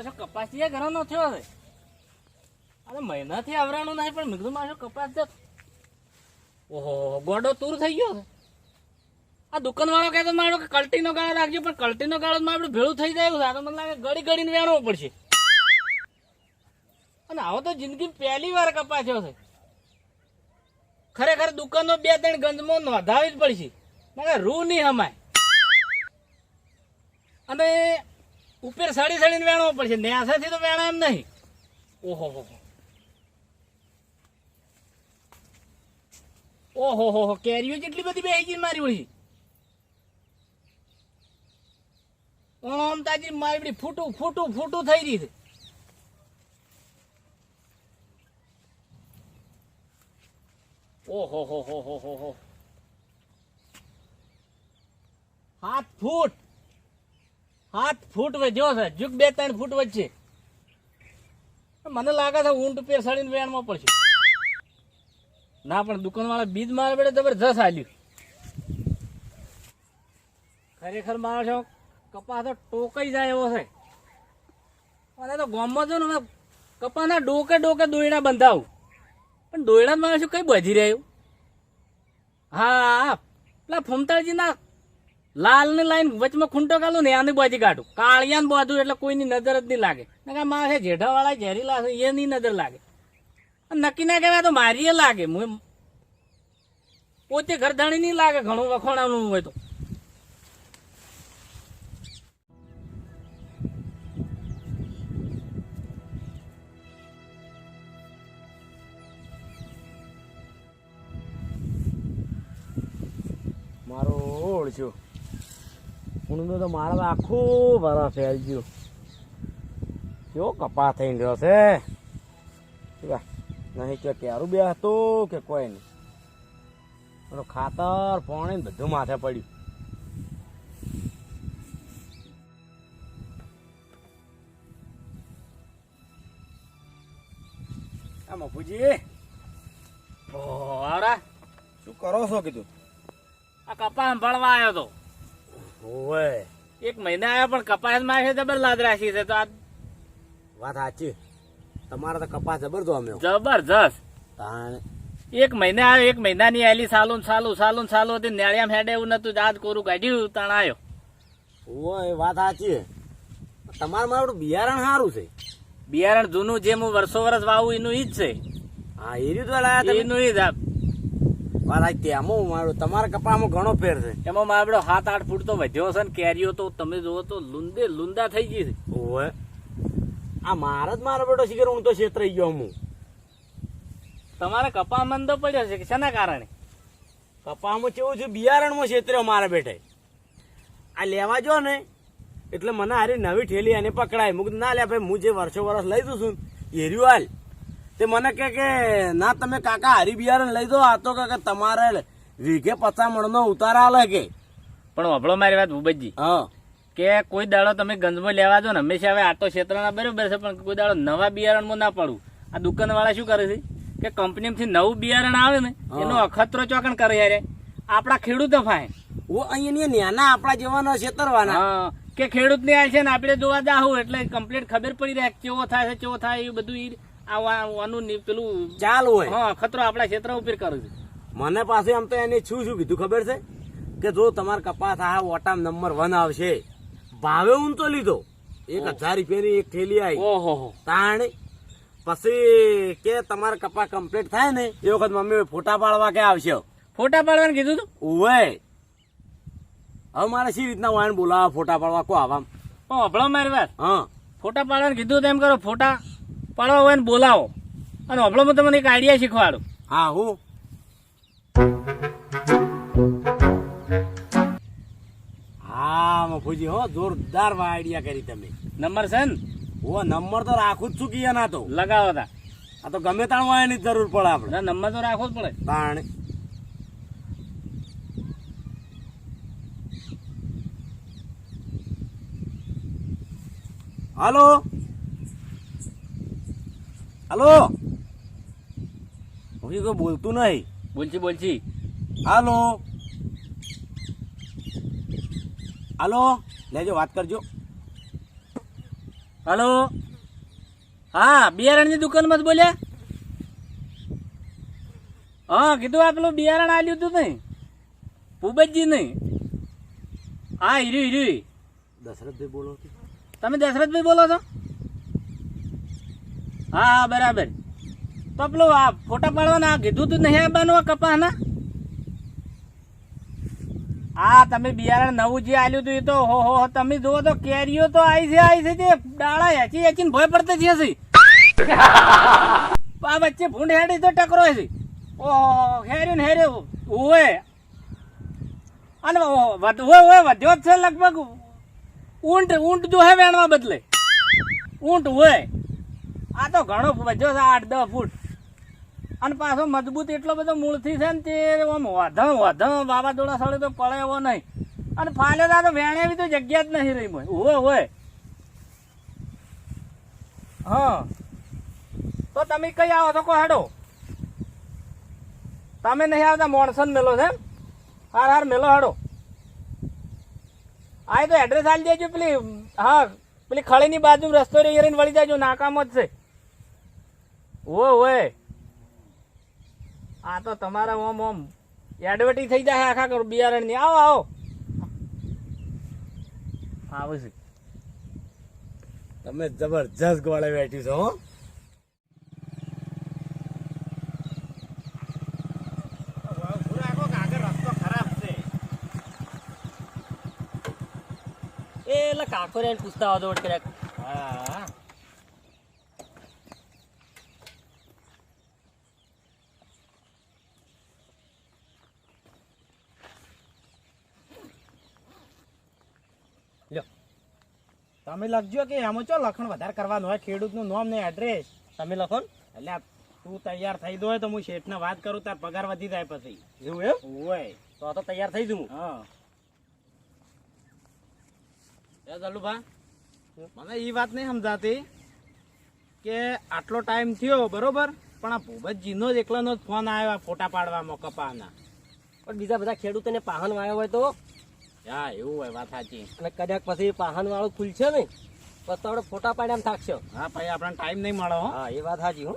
માણસો કપાસી ઘરનો થયો છે અરે મહિનાથી આવરાણું નહીં, પણ મેં કીધું માણસો કપાસ છે ઓહો, ગોડો તૂર થઈ ગયો છે આ દુકાનવાળો કહેતો મારો કે કલ્ટીનો ગાળો રાખજો, પણ કલ્ટીનો ગાળો માં આપણે ભેળું થઈ જાય આ તો મને લાગે ગળી ગળીને વેણવો પડશે. અને આવો તો જિંદગી પહેલી વાર કપાસ્યો છે. ખરેખર દુકાનો બે ત્રણ ગંજમો નોંધાવી જ પડશે. મને રૂ નહીં હમાય. અને ઉપર સાડી સાડીને વેણવો પડશે. ન્યાસાથી તો વેણા એમ નહીં. ઓહો, હો. ઓહો, હો હો. કેરીઓ જેટલી બધી બે ગઈ મારી વળી. આમ તાજી મારી બધી ફૂટું ફૂટું ફૂટું થઈ રહી છે. ઓહો, હો હો હો હો હો. સાત ફૂટ. સાત ફૂટ જો છે જુગ બે ત્રણ ફૂટ વચ્ચે. મને લાગે છે ઊંટ પેર સડીને વેણમાં પડશે. ના, પણ દુકાનવાળા બીજ મારે બેડે જબરજસ્ત હાલ્યું ખરેખર મારો છો કપાસ તો ટોકાઈ જાય એવો છે. મને તો ગામમાં જો ને કપાના ડોકે ડોકે દોયડા બંધાવું. પણ દોયડા શું કઈ બધી રહ્યું? હા, પેલા ફમતાળજીના લાલની લાઈન વચમાં ખૂંટો કાઢું ને આની બાજી કાઢું કાળિયાન બાજુ એટલે કોઈની નજર જ નહીં લાગે. મારે જેઠા વાળા ઝેરીલા છે એની નજર લાગે. નક્કી ના કહેવાય તો મારી લાગે. પોતે ઘરધાણી નહીં લાગે, ઘણું વખોણાનું હોય તો. મારો ઓળખ્યો ઊંડો તો મારા આખું ભરા ફેલ ગયું. કેવો કપા થઈ રહ્યો છે? નહીં કે ક્યારું બે હતું કે કોઈ નહીં. એનું ખાતર પાણી બધું માથે પડ્યું. આ મફુજી. આવરા શું કરો છો કીધું? આ કપા સંભાળવા આવ્યો તો. ઓવે એક મહિના આવ્યો પણ કપાસમાં છે જબર લાદ રાખી છે તો આ વાત સાચી. તમારે તો કપાસ જબર જો અમે જબરજસ્ત. તાણ. એક મહિના આવ્યો એક મહિનાની આલી સાલું સાલું સાલું સાલું હતી નેળિયામ હેડે એવું નતું આજ કોરું કાઢ્યું તાણ આવ્યો ઓય વાત સાચી. તમારે મારું બિયારણ સારું છે. બિયારણ જૂનું જે હું વર્ષો વર્ષ વાવું એનું ઈ જ છે. હા એ રીતે લાયા એનું ઈ જ સાચી તેમાં મારું તમારા કપામાં ઘણો ફેર છે. એમાં મારો સાત આઠ ફૂટ તો વધ્યો છે ને કેરીઓ તો તમે જોવો તો લુંદે લુંદા થઈ ગઈ છે. ઓય આ મારા જ મારો બેટો શિખર હું તો છેતરાઈ ગયો હું. તમારે કપા મંદો પડ્યો છે શેના કારણે? કપામાં કેવું છે બિયારણમાં છેતર્યો મારા બેટે આ લેવા જો ને એટલે મને હારી નવી ઠેલી એને પકડાય. મુક ના લે ભાઈ હું જે વર્ષો વર્ષ લઈ દઉં છું એર્યું હાલ. તે મને કે કે ના તમે કાકા હારી બિયારણ લઈ દો આ તો કે તમારે વીઘે પચાસ મણનો ઉતારા આલે કે. પણ અભળો મારી વાત ભૂપતજી. હા. કે કોઈ દાડો તમે ગંજમાં લેવા જો ને હંમેશા હવે આટો ક્ષેત્રના બરોબર છે પણ કોઈ દાડો નવા બિયારણમાં ના પડવું આ દુકાનવાળા શું કરે છે? કે કંપનીમાંથી નવું બિયારણ આવે ને એનો અખતરો ચોકણ કરે યારે આપણા ખેડૂતો ફાય ઓ અહીંયા નાના આપણા જેવાના છેતરવાના. કે ખેડૂત ને છે ને આપણે જોવા જાહું એટલે કમ્પ્લીટ ખબર પડી રહે કેવો થાય છે કેવો થાય એ બધું ઈ આ વા- વાનું ની પેલું ચાલ હોય. હા અખતરો આપણા ક્ષેત્ર ઉપર કરે છે. મને પાસે આમ તો એને શું શું કીધું ખબર છે? કે જો તમારે કપાસ આ ઓટામ નંબર વન આવશે ભાવે હું તો લીધો. એક હજાર રૂપિયાની એક થેલી આવી ઓહો. તાણ પછી કે તમારે કપા કમ્પ્લીટ થાય ને એ વખત મમ્મી ફોટા પાડવા કે આવશે? ફોટા પાડવાનું કીધું તું? ઉવે. હવે મારે સી રીતના વાયન બોલાવા ફોટા પાડવા કો આવા હમણાં મારી વાત. હા. ફોટા પાડવાનું કીધું તો એમ કરો ફોટા પાડવા હોય ને બોલાવો. અને હમણાં હું તમને એક આઈડિયા શીખવાડું. હા હું? હા મફુજી હો જોરદાર આઈડિયા કરી તમે. નંબર છે ને? ઓ નંબર તો રાખું જ છું કે ના તો. લગાવો તા. આ તો ગમે તાણ વાયની જરૂર પડે આપણે. નંબર તો રાખવો જ પડે. તાણ. હાલો? હાલો? હું કોઈ બોલતું નહીં. બોલછી બોલછી હાલો? હાલો? લેજો વાત કરજો. હલો? હા બિયારણની દુકાનમાં જ બોલ્યા? હા કીધું આ પેલું બિયારણ આલ્યું હતું નહીં. ભૂપતજી નહીં. હા હીરું હીરું દશરથભાઈ બોલો? તમે દશરથભાઈ બોલો છો? હા હા, બરાબર. તો પેલું આ ફોટા પાડવાના કીધું તું નહીં આવવાનું આ કપાસના હા, તમે બિયારણ નવું જે આલ્યું હતું એ તો હો હો તમે જુઓ તો કેરીઓ તો આવી છે આવી છે તે ડાળા હેચી હેચીને ભય પડતા છે. આ વચ્ચે ભૂંડ હેડી તો ટકરો છે ઓહો હેર્યું ને હેર્યું. ઓય અને ઓય ઓય વધ્યો જ છે લગભગ. ઊંટ ઊંટ જો હે વેણવા બદલે. ઊંટ હોય આ તો ઘણો વધ્યો છે આઠ દસ ફૂટ. અને પાછો મજબૂત એટલો બધો મૂળથી છે ને તે આમ વધમ વધમ વાવાઝોડા સળે તો પડે એવો નહીં. અને ફાલે તો વેણે એવી તો જગ્યા જ નહીં રહી હોય હોય. હા. તો તમે કઈ આવો છો કો હેડો તમે નહીં આવતા, મોણસન મેલો છે હાર હાર મેલો હાડો. આ તો એડ્રેસ આલી દેજો પેલી, હા, પેલી ખળીની બાજુ રસ્તો રહી રહીને વળી જાજો, નાકામ જ છે. ઓય આ તો તમારા ઓમ ઓમ. એડવર્ટી થઈ જાય આખા કરો બિયારણની આવો આવો. આવે છે. તમે જબરજસ્ત ગોળે બેઠી છો હો. એ એટલે કાકો રે પૂછતા વટ કર્યા હા. તમે લખજો કે એમાં ચો લખણ વધારે કરવાનું હોય ખેડૂતનું નામ ને એડ્રેસ તમે લખો ને. એટલે તું તૈયાર થઈ દો તો હું શેઠને વાત કરું તાર પગાર વધી જાય પછી. એવું એમ? હોય. તો આ તો તૈયાર થઈ જઉં હા. ચાલુભા દલુભા મને એ વાત નહીં સમજાતી કે આટલો ટાઈમ થયો બરોબર? પણ આ ભૂપતજીનો જ એકલાનો જ ફોન આવ્યો ફોટા પાડવામાં કપાના. પણ બીજા બધા ખેડૂતોને પાહન વાયો હોય તો હા એવું હોય વાત સાચી. અને કદાચ પછી પાહન વાળું ખુલશે ને પછી તો આપણે ફોટા પાડ્યા થાકશો. હા ભાઈ આપણને ટાઈમ નહીં મળે હા. એ વાત સાચી હો.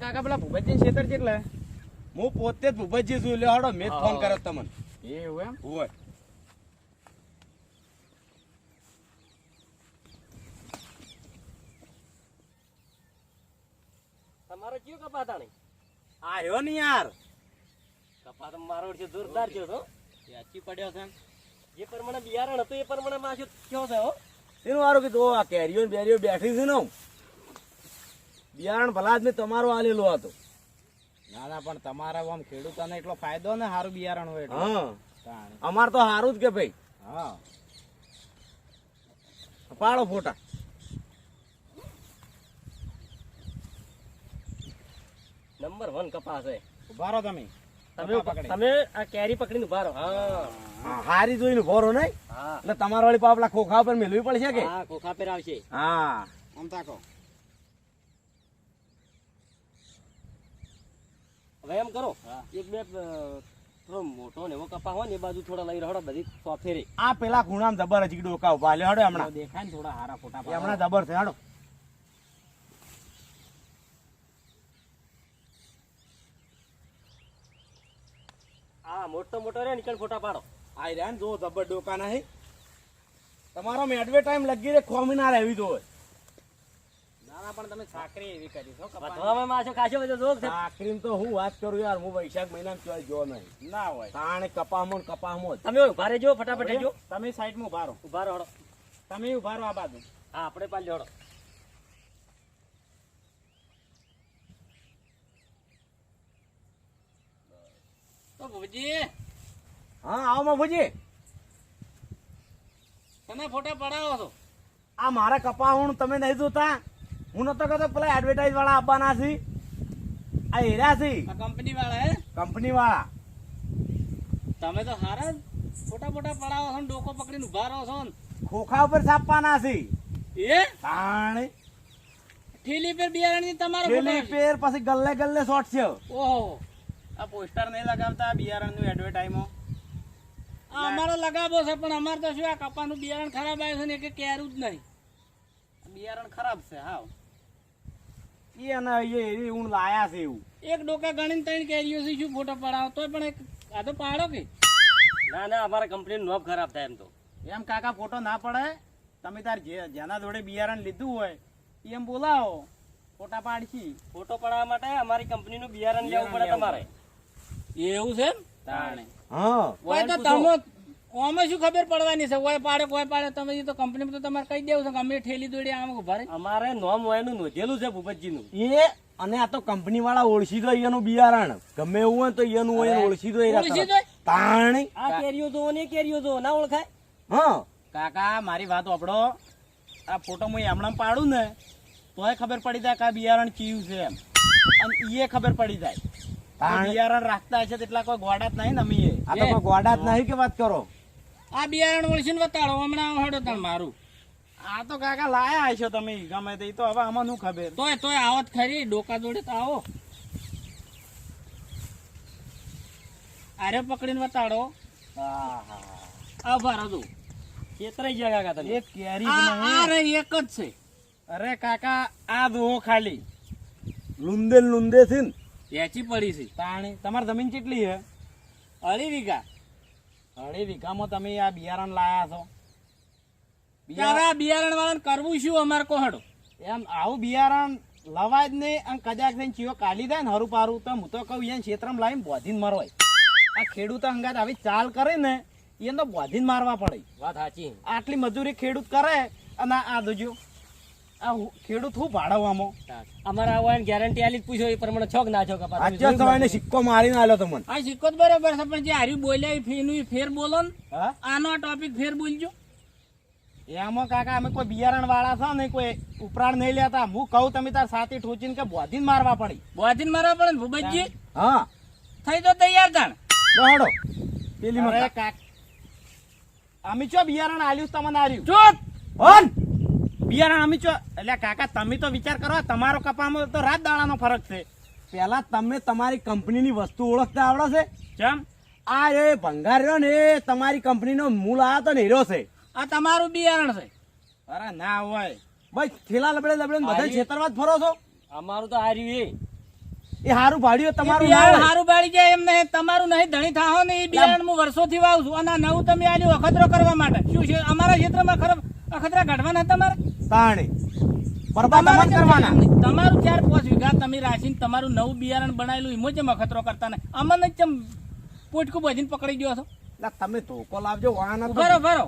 કાકા પેલા ભૂપતજી ક્ષેત્ર કેટલા હું પોતે જ ભૂપતજી છું લે હડો મેં ફોન કર્યો તમને. એવું એમ? હોય. તમારો કયો કપાતા નહીં આવ્યો ને યાર. કપા તો મારો છે જોરદાર છે તો. સાચી પડ્યો છે જે પ્રમાણે બિયારણ હતું એ પ્રમાણે માછો થયો છે હો. એનું વારું કીધું આ કેરીઓ ને બેરીઓ બેઠી છે ને બિયારણ ભલા જ મેં તમારો આલેલો હતો. ના ના પણ તમારે આમ ખેડૂતોને એટલો ફાયદો ને સારું બિયારણ હોય અમારે હા. તો સારું જ કે ભાઈ. હા. પાડો ફોટા. નંબર વન કપાસ છે. ઊભા રહો તમે. તમે પકડી. તમે આ કેરી પકડીને ઊભા રહો. હારી જોઈને નહીં. હા. એટલે તમારા વાળી પાપલા ખોખા પર મેળવી પડશે કે? હા પર આવશે. હા. આમ તાકો હવે એમ કરો એક બે થોડો મોટો ને એવો કપા હોય ને એ બાજુ થોડા લઈ રહો બધી સોફેરી. આ પેલા ખૂણામાં જબર હજી ડોકા ઊભા. લે હડો હમણાં. દેખાય ને થોડા હારા ફોટા હમણાં જબર છે હડો. હા મોટો મોટો રે નીકળ ફોટા પાડો. આ રહ્યા જો જબર ડોકા નહીં. તમારો મેડવે ટાઈમ લગી રે ખોમી ના રહેવી ના ના પણ તમે સાકરી એવી કરી છો. વધવામાં માછો ખાશો બધો જોક છે. સાકરી તો હું વાત કરું યાર હું વૈશાખ મહિનામાં ચોય જો નહીં. ના હોય. તાણે કપામો કપામો તમે ઊભા રહેજો ફટાફટ જો તમે સાઈડમાં ઊભા રહો. ઊભા રહો હળો. તમે ઊભા રહો આ બાજુ. હા આપણે પાલ હળો તો ભુજી હા આવો મફુજી તમે ફોટા પડાવો છો. આ મારા કપાહુણ તમે નહીં જોતા. હું નતો કહેતો પેલા એડવર્ટાઇઝ વાળા આપવાના છે. આ હેરા છે. કંપની વાળા હે? કંપની વાળા તમે તો હારા ફોટા ફોટા પડાવો છો ને ડોકો પકડીને ઊભા રહો છો ને. ખોખા ઉપર છાપવાના છે. એ? તાણે. ઠેલી પર બિયારણની તમારો પેર પછી ગલ્લે ગલ્લે શોટ છે ઓહો. આ પોસ્ટર નહીં લગાવતા બિયારણનું એડવર્ટાઈઝમાં આ અમારો લગાવો છે પણ અમારે તો શું આ કપાનું બિયારણ ખરાબ આવ્યું છે ને કે કેરું જ નહીં. બિયારણ ખરાબ છે હાવ. એ અને એવી ઊંડ લાયા છે એવું. એક ડોકા ગણીને ત્રણ કેરીઓ છે શું ફોટો પડાવો તોય પણ એક આ તો પાડો કે? ના ના અમારે કંપનીનું નોબ ખરાબ થાય એમ તો. એમ કાકા ફોટો ના પડે? તમે તાર જેના જોડે બિયારણ લીધું હોય એમ બોલાવો. ફોટા પાડશી. ફોટો પડાવવા માટે અમારી કંપનીનું બિયારણ લેવું પડે તમારે. એવું છે તાણે. હા. ઓય તો તમે ઓમાં શું ખબર પડવાની છે? ઓય પાડે કોઈ પાડે તમે તો કંપની તો તમારે કહી દેવું છે કે અમે ઠેલી દોડી આમ ઊભા અમારે નોમ એનું નોંધેલું છે ભૂપતજીનું. એ અને આ તો કંપની વાળા ઓળખી દો એનું બિયારણ. ગમે એવું હોય તો એનું હોય ઓળખી દો ઓળખી દો? તાણી. આ કેરીઓ જો ને કેરીઓ જો ના ઓળખાય? હા. કાકા મારી વાત આપડો આ ફોટો હું હમણાં પાડું ને તોય ખબર પડી જાય કે આ બિયારણ ચીયું છે એમ. અને એ ખબર પડી જાય. બિયારણ રાખતા હશે તેટલા કોઈ ગોડા જ નહીં ને અમીએ. આ તો કોઈ ગોડા જ નહીં કે વાત કરો? આ બિયારણ ઓળખીને બતાડો હમણાં હડો તાણ મારું. આ તો કાકા લાયા હશો તમે ગમે તે તો હવે આમાં શું ખબર? તોય તોય આવત ખરી ડોકા જોડે તો આવો. આરે પકડીને બતાડો. આ ભાર હતું છેતરાઈ ગયા કાકા તમે? એક કેરી જ આ. એક જ છે. અરે કાકા આ જુઓ ખાલી. લુંદે ને લુંદે છે ને વેચી પડી છે. તાણી તમારી જમીન કેટલી છે? અઢી વીઘા. અઢી વીઘામાં તમે આ બિયારણ લાયા છો. બિયારણ બિયારણ વાળાને કરવું શું અમારે કોહડો? એમ આવું બિયારણ લવાય જ નહીં અને કદાચ થઈને ચીઓ કાઢી દે ને હરું પારું. તો હું તો કહું એને ક્ષેત્રમાં લાવીને બોધીને મરવાય. આ ખેડૂત અંગાત આવી ચાલ કરે ને એને તો બોધીને મારવા પડે. વાત સાચી. આટલી મજૂરી ખેડૂત કરે અને આ દોજો આ ખેડૂત શું ભાડવવામાં અમારા આવવાની ગેરંટી આલી પૂછો એ પ્રમાણે છોક ના છોક આપણે અત્યાર સિક્કો મારીને આલ્યો તમને આ સિક્કો તો બરોબર છે પણ જે હાર્યું બોલ્યા એ ફેરનું ફેર બોલો ને. આનો ટોપિક ફેર બોલજો. એમાં કાકા અમે કોઈ બિયારણ વાળા છો ને કોઈ ઉપરાણ નહીં લેતા. હું કહું તમે તાર સાથી ઠોચીને કે બોધીને મારવા પડી. બોધીને મારવા પડે ને ભૂપતજી? હા. થઈ તો તૈયાર થાણ દોડો પેલી અરે કાક. અમે ચો બિયારણ આલ્યું છે તમને આર્યું? ચૂપ હોન! બિયારણ અમે ચો એટલે કાકા તમે તો વિચાર કરો તમારો કપામાં તો રાત દાડાનો ફરક છે. પેલા તમે તમારી કંપનીની વસ્તુ ઓળખતા આવડે છે કેમ આ એ ભંગાર રહ્યો ને એ તમારી કંપનીનો મૂળ આવ્યો તો ને હીરો છે. આ તમારું બિયારણ છે. અરે ના હોય. ભાઈ થેલા લબડે લબડે બધા આઈ. જ ફરો છો. અમારું તો હાર્યું એ. એ હારું ભાડ્યું તમારું. હારું ભાડી જાય એમ નહીં. તમારું નહીં ધણી થાહો ને એ બિયારણ હું વર્ષોથી વાવું છું. અને નવું તમે આલ્યું અખતરો કરવા માટે. શું છે? અમારા ક્ષેત્રમાં ખરાબ અખતરા કાઢવાના તમારે? તાણે. બરબાદ તમારે કરવાના. તમારું ચાર પાંચ વીઘા તમે રાખીને તમારું નવું બિયારણ બનાવેલું એમાં જેમ અખતરો કરતા ને અમને જેમ પોટકું બધીને પકડી ગયો છો? તમે ધોકો લાવજો હતો. ઊભા રહો,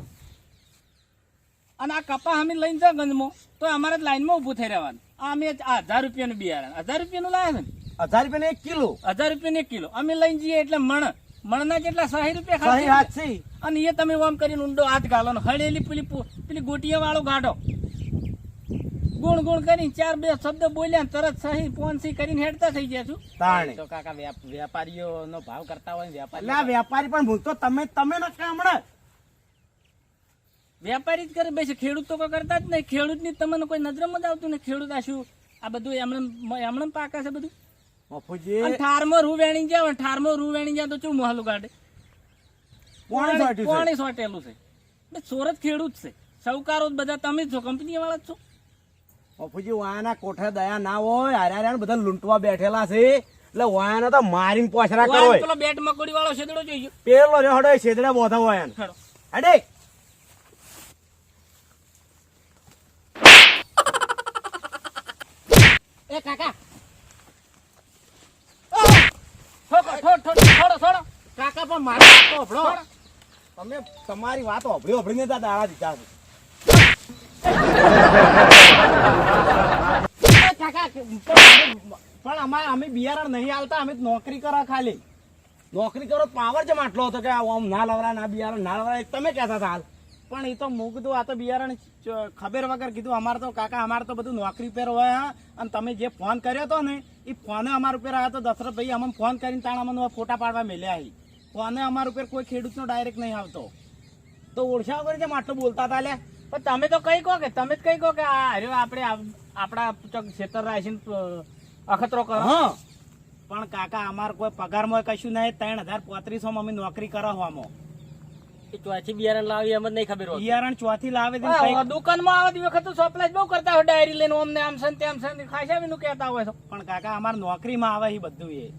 અને આ કપા અમે લઈને જાઓ ગંજમાં તો અમારે જ લાઈનમાં ઊભું થઈ રહેવાનું. આ અમે હજાર રૂપિયાનું બિયારણ. હજાર રૂપિયાનું લાવ્યા છે હજાર રૂપિયાનું એક કિલો. હજાર રૂપિયાનું એક કિલો. અમે લઈને જઈએ એટલે મણ. મણના જેટલા સાહી રૂપિયા સહી ખાલી હાથ છે. અને એ તમે ઓમ કરીને ઊંડો હાથ ગાલો ને હળેલી પેલી પેલી ગોટિયા વાળો ગાઢો. ગુણ ગુણ કરીને ચાર બે શબ્દ બોલ્યા તરત સહી ફોન સહી કરીને હેડતા થઈ ગયા છું. તાણે. તો કાકા વેપારીઓ નો ભાવ કરતા હોય વેપારી ના વેપારી પણ ભૂલતો તમે તમે ન કામણે વેપારી જ કરે બેસે. ખેડૂત તો કોઈ કરતા જ નહીં. ખેડૂતની તમને કોઈ નજરમાં જ આવતું ને ખેડૂત આ શું? આ બધું એમણે એમણે પાકા છે બધું? મફુજી ઠારમાં રૂ વેણી જાય ઠારમાં રૂ વેણી જાય તો ચું મોહલું કાઢે કોણ સોટ્યું છે? કોણે સોટેલું છે? સોરત ખેડૂત છે. સૌકારો બધા તમે છો કંપની વાળા છો. મફુજી વાયાના કોઠે દયા ના હોય હારે હારે બધા લૂંટવા બેઠેલા છે. એટલે વાયાના તો મારીને પોછરા કરો પેલો બેટ મકોડી વાળો છેદડો જોઈએ પેલો રે હડો છેદડા બોધા હોય અડે એ કાકા થોડો થોડો કાકા પણ મારી વાત તો હભળો. તમે તમારી વાત હોભળી હભળીને આ દાડા દીધા છે. કાકા પણ અમારે અમે બિયારણ નહીં આવતા અમે નોકરી કરો ખાલી. નોકરી કરો પાવર જ આટલો હતો કે આ ઓમ ના લવરા ના બિયારણ ના લવરા તમે કહેતા હતા હાલ. પણ એ તો મૂક કીધું આ તો બિયારણ ખબર વગર કીધું અમારે તો કાકા અમારે તો બધું નોકરી પર હોય હા. અને તમે જે ફોન કર્યો હતો ને એ ફોને અમારા ઉપર આવ્યો તો દશરથભાઈ અમને ફોન કરીને તાણ અમને ફોટા પાડવા મેલ્યા આવી ફોને અમારા ઉપર કોઈ ખેડૂતનો ડાયરેક્ટ નહીં આવતો. તો ઓળખા વગર કેમ આટલું બોલતા હતા લે પણ તમે તો કઈ કહો કે તમે જ કઈ કહો કે આ અરે આપણે આપણા ક્ષેત્ર રાખીને અખતરો કરો. હા. પણ કાકા અમારે કોઈ પગારમાં કશું નહીં ત્રણ હજાર પોત્રીસો અમે નોકરી કરો એ ચોથી બિયારણ લાવી એમ જ નહીં ખબર. બિયારણ ચોથી લાવે દુકાનમાં આવે વખત તો સપ્લાય બહુ કરતા હોય. ડાયરી લઈને અમને આમ છે તેમ છે ખાસા બીનું કહેતા હોય છે પણ કાકા અમાર નોકરીમાં આવે એ બધું એ.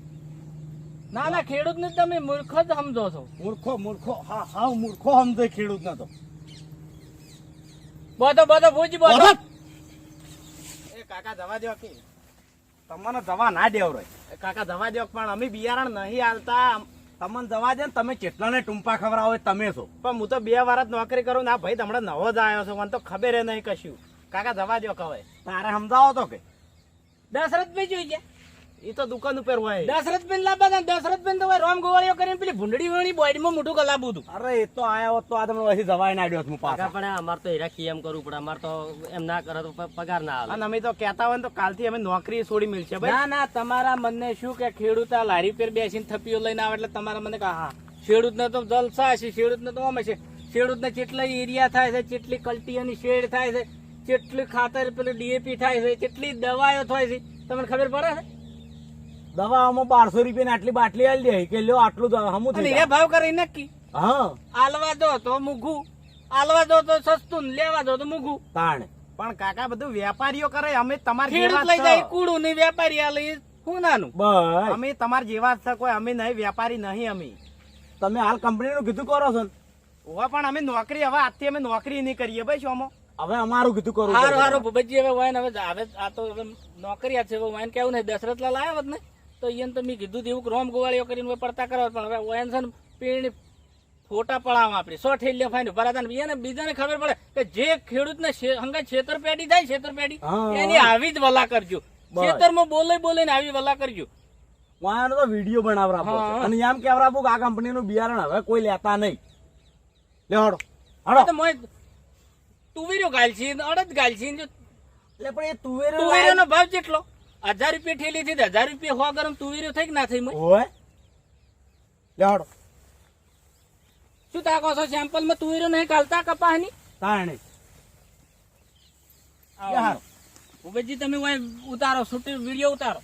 ના ના ખેડૂત ને તમે મૂર્ખ જ સમજો છો. મૂર્ખો મૂર્ખો. હા હા મૂર્ખો સમજો ખેડૂત તો. બધો બધો ભૂજી બધો. એ કાકા જવા દો કે. તમને જવા ના દેવ રે કાકા જવા દો પણ અમે બિયારણ નહીં આલતા. તમને જવા દે ને તમે કેટલાને ટૂંપા ખવડાવો હોય તમે છો. પણ હું તો બે વાર જ નોકરી કરું ના ભાઈ તમને નવો જ આવ્યો છો મને તો ખબર નહીં કશું. કાકા જવા દો કવે તારે સમજાવો તો કે. દશરથભાઈ જોઈ ગયા. એ તો દુકાન ઉપર હોય. દશરથભાઈ લાવવા બેન તો રોમ ગોવાળીઓ કરીને પેલી ભૂંડડી વળી બોડીમાં મોટું ગલાબું હતું. અરે એ તો આયા હોત તો આ તમને પછી જવાય ના આવ્યો છું પાછા. પણ અમારે તો હીરા એમ કરવું પડે. અમારે તો એમ ના કરે તો પગાર ના આવે. અને અમે તો કહેતા હોય ને તો કાલથી અમે નોકરી છોડી મળશે ભાઈ. ના ના તમારા મને શું કે ખેડૂત આ લારી પર બેસીને થપીઓ લઈને આવે એટલે તમારા મને કહા હા ખેડૂત ને તો જલસા છે ખેડૂત ને તો અમે છે. ખેડૂત ને કેટલા એરિયા થાય છે કેટલી કલ્ટીઓની શેડ થાય છે કેટલી ખાતર પેલું ડીએપી થાય છે કેટલી દવાઓ થાય છે તમને ખબર પડે છે? દવામાં બારસો રૂપિયા આટલી બાટલી આલી દે. કે લ્યો આટલું હમું થઈ ભાવ કરી નક્કી. હા. આલવા દો તો મૂઘું. આલવા દો તો સસ્તું લેવા દો તો મૂઘું. તાણ. પણ કાકા બધું વેપારીઓ કરે અમે તમારી ખેડૂત લઈ જાય કુડું ને વેપારી આ લઈ હું નાનું? બસ. અમે તમારા જેવા જ છે કોઈ અમે નહીં વેપારી નહીં અમે. તમે હાલ કંપની નું કીધું કરો છો હોવા પણ અમે નોકરી હવે આજથી અમે નોકરી નહીં કરીએ ભાઈ શોમો. હવે અમારું કીધું કરું. સારું સારું ભૂપતજી હવે વાયન હવે હવે આ તો હવે નોકરી છે હવે વાયન કેવું નહીં દશરથ લાલ આવ્યા હોત ને? તો એને તો મેં કીધું એવું રોમ ગોવાળીઓ કરીને પડતા કરવા પણ હવે ઓએન છે ને પીણી ફોટા પડાવવા આપણે સો ઠેલ્યો ફાઈન ને એને બીજાને ખબર પડે કે જે ખેડૂતને છે- હંગાત છેતરપેટી થાય છેતરપેટી હા. એની આવી જ વલા કરજો. ખેતરમાં બોલે બોલે ને આવી વલા કરજો. વાયનો તો વીડિયો બનાવરાવો હા. અને એમ કેવરાવું કે આ કંપની નું બિયારણ હવે કોઈ લેતા નહીં. લે હડો. હડો. તો મોય તુવેરો ગાલ છે અડદ ગાલ છે એટલે પણ એ તુવેર તુવેરોનો ભાવ કેટલો? હજાર રૂપિયા ઠેલી થી હજાર રૂપિયા હો ગરમ તુવેરો થઈ કે ના થઈ મોય? હોય લે હડો. શું તાકો છો સેમ્પલમાં તુવેરો નહીં કાલતા કપાહની? તાણે ઉભેજી તમે ઉતારો શૂટિંગ વીડિયો ઉતારો.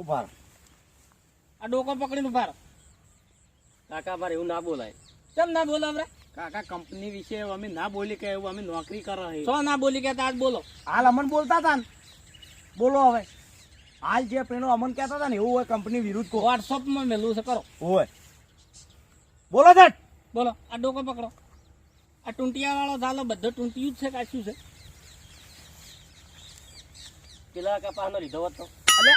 ઉભારો આ ડોકો પકડીને ઉભારો કાકા મારે એવું ના બોલાય. કેમ ના બોલાવરા કાકા કંપની વિશે અમે ના બોલી કે એવું અમે નોકરી કરો છો ના બોલી કે આજ બોલો. હાલ અમન બોલતા હતા ને. બોલો હવે. હાલ જે પેલો અમન કહેતા હતા ને એવું હોય કંપની વિરુદ્ધ કો વોટ્સઅપમાં મેલું છે કરો હોય. બોલો જટ બોલો આ ડોકો પકડો. આ ટૂંટિયા વાળો ઝાલો બધો ટૂંટિયું જ છે કાચું છે? પેલા કપાસનો લીધો હતો અલે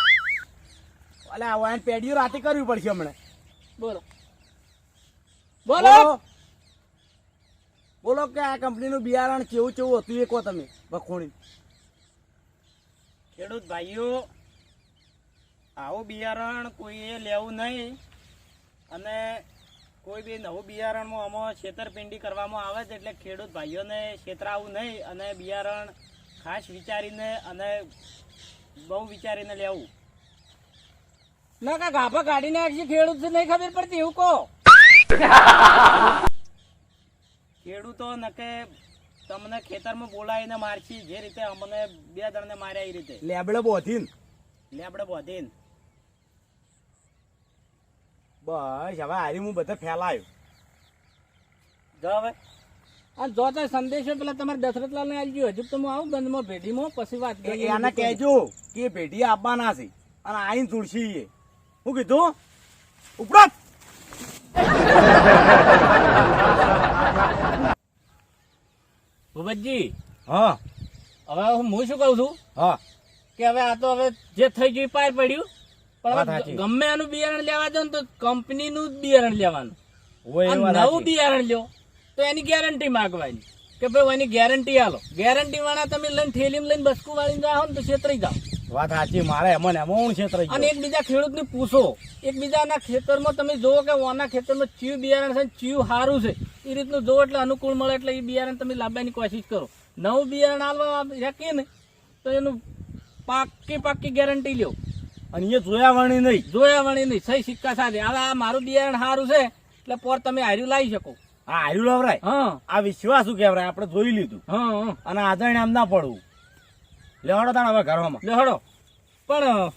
અલે આ વાયન પેઢીઓ રાતે કરવી પડશે હમણાં. બોલો. બોલો. બોલો. બોલો કે આ કંપનીનું બિયારણ કેવું કેવું હતું એ કહો તમે વખોણી ખેડૂત ભાઈઓ આવું બિયારણ કોઈએ લેવું નહીં. અને કોઈ બી નવું બિયારણમાં આમાં છેતરપિંડી કરવામાં આવે છે એટલે ખેડૂત ભાઈઓને છેતરાવું નહીં અને બિયારણ ખાસ વિચારીને અને બહુ વિચારીને લેવું. ના કા ગાભા કાઢી નાખશે ખેડૂત નહીં ખબર પડતી એવું કહો. ખેડૂતો નકે તમને ખેતરમાં બોલાવીને મારશી જે રીતે અમને બે જણને માર્યા એ રીતે. લેબડે બોધીન. લેબડે બોધીન. બસ હવે હારી હું બધે ફેલાયો જો હવે. આ જો તો સંદેશો પેલા તમારે દશરથલાલ ને આવી ગયો હજુ તો હું આવું બંધમાં ભેટીમાં પછી વાત એ- એને કહેજો કે ભેટી આપવાના છે અને આઈને તુલસી એ હું કીધું? ઉપરાત. ભૂપતજી હા. હવે હું શું કહું છું? હા. કે હવે આ તો હવે જે થઈ ગયું પાર પડ્યું. પણ ગમે એનું બિયારણ લેવા જાવ ને તો કંપનીનું જ બિયારણ લેવાનું. નવું બિયારણ લ્યો તો એની ગેરંટી માંગવાની. કે ભાઈ એની ગેરંટી આલો. ગેરંટી વાળા તમે લઈને થેલીમાં લઈને બસકુ વાળીને જાઓ ને તો છેતરી જાઓ. વાત સાચી મારે એમાં એમાં ક્ષેત્ર અને એકબીજા ખેડૂતને પૂછો. એકબીજાના ખેતરમાં તમે જુઓ કે ઓના ખેતરમાં ચીયું બિયારણ છે ને ચીયું સારું છે. એ રીતનું જોવો એટલે અનુકૂળ મળે એટલે એ બિયારણ તમે લાવવાની કોશિશ કરો. નવું બિયારણ હાલવા રાખીએ ને તો એનું પાકી પાકી ગેરંટી લ્યો. અને એ જોયા વણી નહીં. જોયા વણી નહીં. સહી સિક્કા સાથે. હવે આ મારું બિયારણ સારું છે એટલે પોર તમે હાર્યું લાવી શકો. આ હાર્યું લવરાય. હા. આ વિશ્વાસ શું કહેવાય? આપણે જોઈ લીધું. હા હા. અને આદરણ આમ ના પડવું. લેહડો તાણ હવે ઘરમાં. લેહડો પણ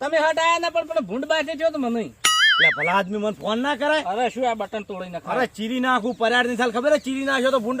તમે હટાયા ના પણ પણ ભૂંડ બાજે છો તો મને નહીં. એટલે ભલા આદમી મને ફોન ના કરાય. અરે શું આ બટન તોડી અરે ચીરી નાખું પરાડની સાલ ખબર હે ચીરી નાખ્યો તો ભૂંડ?